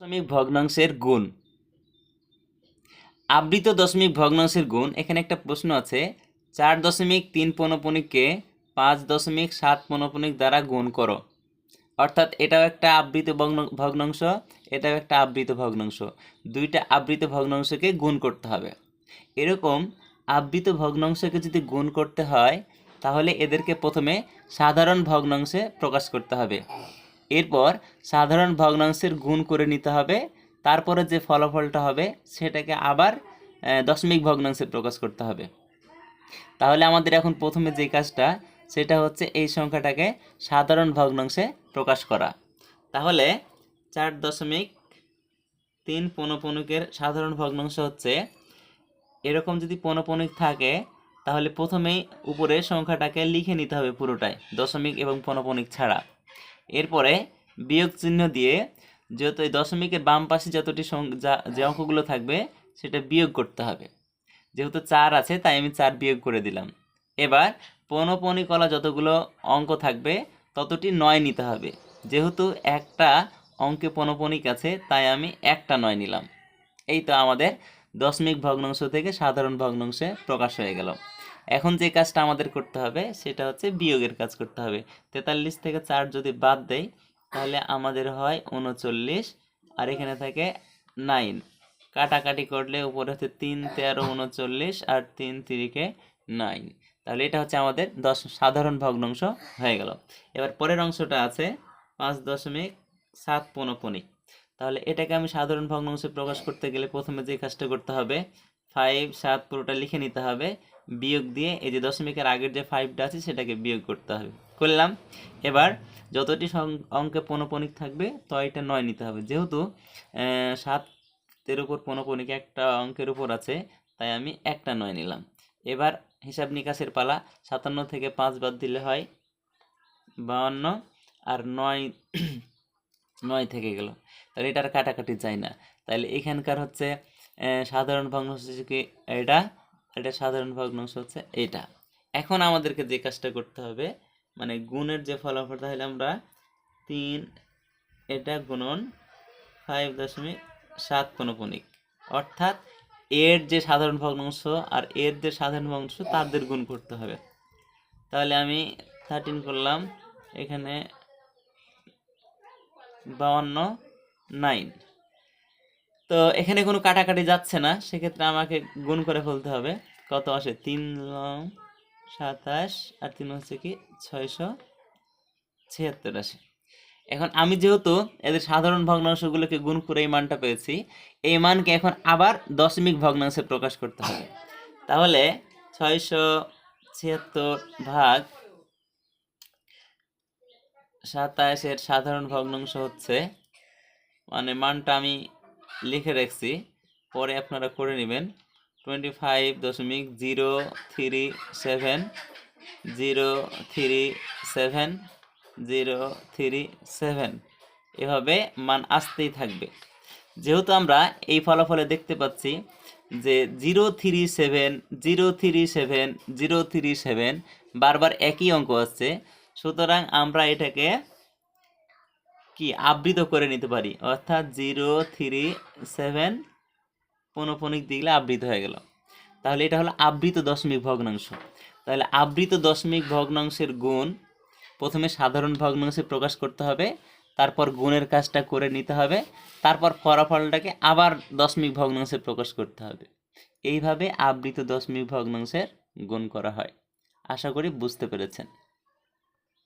দশমিক ভগ্নাংশের গুণ। আবৃত দশমিক ভগ্নাংশের গুণ, এখানে একটা প্রশ্ন আছে, চার দশমিক তিন পনপনিককে পাঁচ দশমিক সাত পনপনিক দ্বারা গুণ করো। অর্থাৎ এটাও একটা আবৃত ভগ্ন- ভগ্নাংশ, এটাও একটা আবৃত ভগ্নাংশ। দুইটা আবৃত ভগ্নাংশকে গুণ করতে হবে। এরকম আবৃত ভগ্নাংশকে যদি গুণ করতে হয়, তাহলে এদেরকে প্রথমে সাধারণ ভগ্নাংশে প্রকাশ করতে হবে। এরপর সাধারণ ভগ্নাংশের গুণ করে নিতে হবে। তারপরে যে ফলাফলটা হবে, সেটাকে আবার দশমিক ভগ্নাংশে প্রকাশ করতে হবে। তাহলে আমাদের এখন প্রথমে যে কাজটা, সেটা হচ্ছে এই সংখ্যাটাকে সাধারণ ভগ্নাংশে প্রকাশ করা। তাহলে চার দশমিক তিন পনপনুকের সাধারণ ভগ্নাংশ হচ্ছে, এরকম যদি পনপনিক থাকে, তাহলে প্রথমেই উপরে সংখ্যাটাকে লিখে নিতে হবে পুরোটাই, দশমিক এবং পনপনিক ছাড়া। এরপরে বিয়োগ চিহ্ন দিয়ে যেহেতু এই দশমিকের বাম পাশে যতটি যা- অঙ্কগুলো থাকবে, সেটা বিয়োগ করতে হবে। যেহেতু চার আছে, তাই আমি চার বিয়োগ করে দিলাম। এবার পনপনিকলা যতগুলো অঙ্ক থাকবে, ততটি নয় নিতে হবে। যেহেতু একটা অঙ্কে পনপনিক আছে, তাই আমি একটা নয় নিলাম। এই তো আমাদের দশমিক ভগ্নাংশ থেকে সাধারণ ভগ্নাংশে প্রকাশ হয়ে গেল। এখন যে কাজটা আমাদের করতে হবে, সেটা হচ্ছে বিয়োগের কাজ করতে হবে। তেতাল্লিশ থেকে চার যদি বাদ দেয় তাহলে আমাদের হয় উনচল্লিশ আর এখানে থাকে নাইন কাটাকাটি করলে উপরে হচ্ছে তিন, তেরো উনচল্লিশ আর তিন তিরিকে নাইন তাহলে এটা হচ্ছে আমাদের দশ, সাধারণ ভগ্নাংশ হয়ে গেল। এবার পরের অংশটা আছে পাঁচ দশমিক সাত পনপনিক তাহলে এটাকে আমি সাধারণ ভগ্নাংশে প্রকাশ করতে গেলে প্রথমে যে কাজটা করতে হবে ফাইভ সাত পুরোটা লিখে নিতে হবে। বিয়োগ দিয়ে এই যে দশমিকের আগের যে ফাইভটা আছে, সেটাকে বিয়োগ করতে হবে। করলাম। এবার যতটি অঙ্কে পনপনিক থাকবে তয়টা নয় নিতে হবে। যেহেতু সাতের উপর পনপনিক একটা অঙ্কের উপর আছে, তাই আমি একটা নয় নিলাম। এবার হিসাব নিকাশের পালা, সাতান্ন থেকে পাঁচ বাদ দিলে হয় বাউন্ন, আর নয় নয় থেকে গেল। তাহলে এটার কাটাকাটি যায় না। তাহলে এখানকার হচ্ছে সাধারণ ভগ্নাংশ হচ্ছে কি এটা এটা সাধারণ ভগ্নাংশ হচ্ছে এটা। এখন আমাদেরকে যে কাজটা করতে হবে মানে গুণের যে ফলাফল, তাহলে আমরা তিন এটা গুণন ফাইভ দশমিক সাত পনপনিক অর্থাৎ এর যে সাধারণ ভগ্নাংশ আর এর যে সাধারণ ভগ্নাংশ, তাদের গুণ করতে হবে। তাহলে আমি থার্টিন করলাম, এখানে বাউন্ন নাইন তো এখানে কোনো কাটাকাটি যাচ্ছে না, সেক্ষেত্রে আমাকে গুণ করে ফেলতে হবে। কত আসে? তিন লং সাতাশ, আর তিন হচ্ছে কি? ছয়শো ছিয়াত্তর আসে। এখন আমি যেহেতু এদের সাধারণ ভগ্নাংশগুলোকে গুণ করে এই মানটা পেয়েছি, এই মানকে এখন আবার দশমিক ভগ্নাংশে প্রকাশ করতে হবে। তাহলে ছয়শো ছিয়াত্তর ভাগ সাতাশের সাধারণ ভগ্নাংশ হচ্ছে মানে মানটা আমি লিখে রাখছি। পরে আপনারা করে নেবেন। টোয়েন্টি ফাইভ দশমিক zero three seven zero three seven zero three seven এভাবে মান আসতেই থাকবে। যেহেতু আমরা এই ফলাফলে দেখতে পাচ্ছি যে zero three seven zero three seven zero three seven বারবার একই অঙ্ক আসছে, সুতরাং আমরা এটাকে কি আবৃত করে নিতে পারি? অর্থাৎ জিরো, থ্রি, সেভেন পনপনিক দিলে আবৃত হয়ে গেল। তাহলে এটা হলো আবৃত দশমিক ভগ্নাংশ। তাহলে আবৃত দশমিক ভগ্নাংশের গুণ প্রথমে সাধারণ ভগ্নাংশে প্রকাশ করতে হবে, তারপর গুণের কাজটা করে নিতে হবে, তারপর ফলাফলটাকে আবার দশমিক ভগ্নাংশে প্রকাশ করতে হবে। এইভাবে আবৃত দশমিক ভগ্নাংশের গুণ করা হয়। আশা করি বুঝতে পেরেছেন।